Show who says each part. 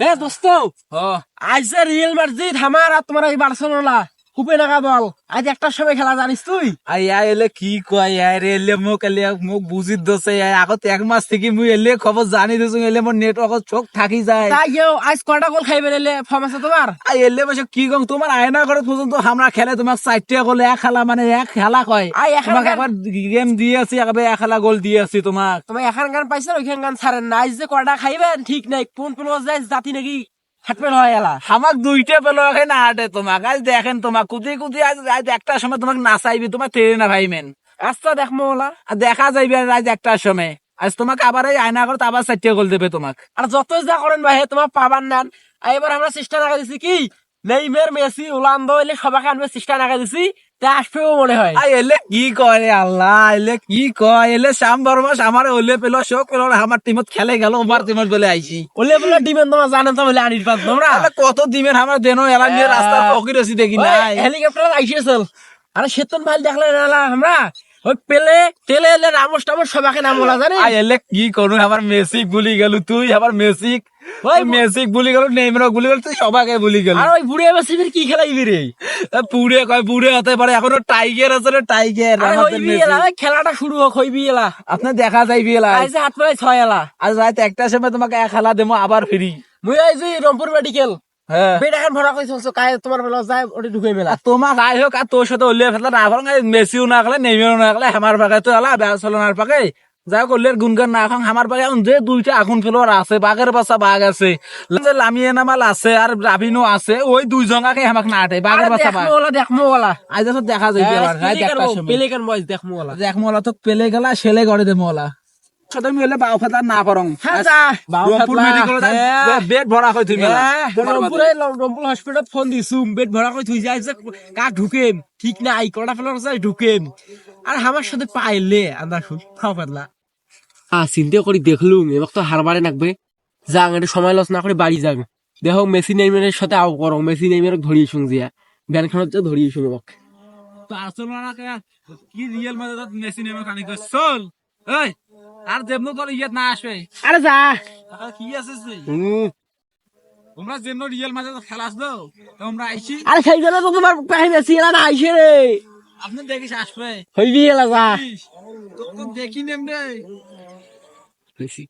Speaker 1: এ দোস্ত। আইসে রিয়েল মার্জিদ আমার আর তোমার এই বার্সেলোনা। কুপে নাকা বল। আজ একটার সময় খেলা জানিস তুই?
Speaker 2: আই আই এলে কি কয়? আই এলে মোক এলে মোক বুঝি দছে আগত এক মাস থেকে মুই এলে খবর জানি দিছো এলে মোর নেটওয়ার্ক চোখ থাকি যায়।
Speaker 1: তাই কেউ আজ কয়টা গোল খাইবে এলে ফর্ম আছে তোমার
Speaker 2: আই এলে বসে কি কম তোমার আয়না ঘরে পর্যন্ত আমরা খেলে তোমাক চারটে গোলে এক খেলা মানে এক খেলা কয়।
Speaker 1: আই
Speaker 2: তোমাক একবার গেম দিয়ে আছি একবার এক খেলা গোল দিয়ে আছি তোমাক।
Speaker 1: তোমার এখান গান পাইছে ওইখান গান ছাড়েন না আজ যে কয়টা খাইবেন ঠিক নাই কোন কোন যায় জাতি নাকি?
Speaker 2: আমাক দুইটা পেল এখানে আটে তোমাক। আজ দেখেন তোমাক, কুদি কুদি আজ তোমাক নাচাইবি তোমার তেরে না ভাইমেন।
Speaker 1: আচ্ছা দেখমো ওলা
Speaker 2: আর দেখা যাইবে আজ একটার সময়। আজ তোমাকে আবার এই আয়না করতে আবার চারটে গোল দেবে তোমাক।
Speaker 1: আর যত যা করেন ভাই তোমার পাবার আর এবার আমরা চেষ্টা রাখা দিছি কি? নেইমের মেসি উলান্দো এলে সবাইকে আনবে চেষ্টা রাখা দিছি। আসবেও মনে হয়।
Speaker 2: আই এলে কি কয় আল্লাহ? এলে কি কয়? এলে শ্যাম বর্মাস আমার ওলে পেল শোক পেল আমার টিমত খেলে গেল ওবার টিমত বলে আইছি।
Speaker 1: ওলে বলে ডিমেন তোমার জানেন তো বলে আনির পাত তোমরা?
Speaker 2: কত দিমের আমার দেনো এলা নিয়ে রাস্তার ফকির আছি দেখি নাই।
Speaker 1: হেলিকপ্টার আইসেছিল আরে সেতন ভাই দেখলে না আমরা? ওই পেলে তেলে এলে রামস টামস সবাইকে নাম বলা জানে
Speaker 2: এলে কি আমার মেসিক গুলি গেল তুই আমার মেসিক
Speaker 1: ওই
Speaker 2: মেসিক বুলি গেল নেইমার বুলি গেল তুই সবাইকে বুলি গেল।
Speaker 1: আর ওই বুড়ে মেসি কি খেলাইবি রে
Speaker 2: পুড়ে কয় পুড়ে হতে পারে এখনও টাইগার আছে রে টাইগার মেসি।
Speaker 1: খেলাটা শুরু হোক হইবি এলা।
Speaker 2: আপনার দেখা যাইবি এলা।
Speaker 1: আইসে হাত পায়ে ছয় এলা।
Speaker 2: আজ রাত একটা সময় তোমাকে এক খেলা দেবো আবার ফিরি
Speaker 1: মুই আইছি রংপুর মেডিকেল
Speaker 2: তোমাক আই হোক আর তোর সাথে উল্লেখ ফেলা না মেসিও না গেলে নেইমারও না গেলে তো এলা ব্যাসলনার পাকে যাই উল্লেখ গুনগান না খান আমার এখন যে দুইটা আগুন ফেলোয়ার আছে বাঘের বাচ্চা বাঘ আছে লামিয়ে নামাল আছে আর রাবিনো আছে ওই দুই জঙ্গাকে আমাক না আটে বাঘের বাচ্চা বাঘ।
Speaker 1: দেখমো ওলা দেখমো ওলা
Speaker 2: আজ তো দেখা একটার সময়
Speaker 1: পেলেকান বয়স দেখমো ওলা
Speaker 2: দেখ মোলা তো পেলে গেলা ছেলে করে দে মোলা সাথে আমি বাউ ফাতা না করং রংপুর মেডিকেল বেড ভরা কই তুমি
Speaker 1: রংপুরে রংপুর হসপিটাল ফোন দিছুম বেড ভরা কই থুই যায় যে কা ঢুকেম? ঠিক না আই কটা ফেলার যায় ঢুকেম। আর আমার সাথে পাইলে আন্দার শুন খাও পাতলা আ চিন্তা করি দেখলুম এবার তো হারবারে নাকবে। যাং একটু সময় লস না করে বাড়ি যাং। দেখো মেসি নেইমারের সাথে আও করো মেসি নেইমারক ধরিয়ে শুন দিয়া ব্যানখানত যে ধরিয়ে শুন
Speaker 2: বার্সেলোনাকে কি রিয়েল মাদ্রিদ মেসি নেমার কানি কই চল এই আর যেমন তোর ইয়ে না আসবে
Speaker 1: আরে যা।
Speaker 2: কি আছে তুই তোমরা যেমন রিয়েল মাদ্রিদ খেলাস দো। তোমরা আইছি
Speaker 1: আরে সেই জন্য তো তোমার পাই মেসি এলা না আইছে রে
Speaker 2: আপনি দেখিস আসবে
Speaker 1: হইবি এলা যা।
Speaker 2: তো দেখি নেমনে
Speaker 1: মেসি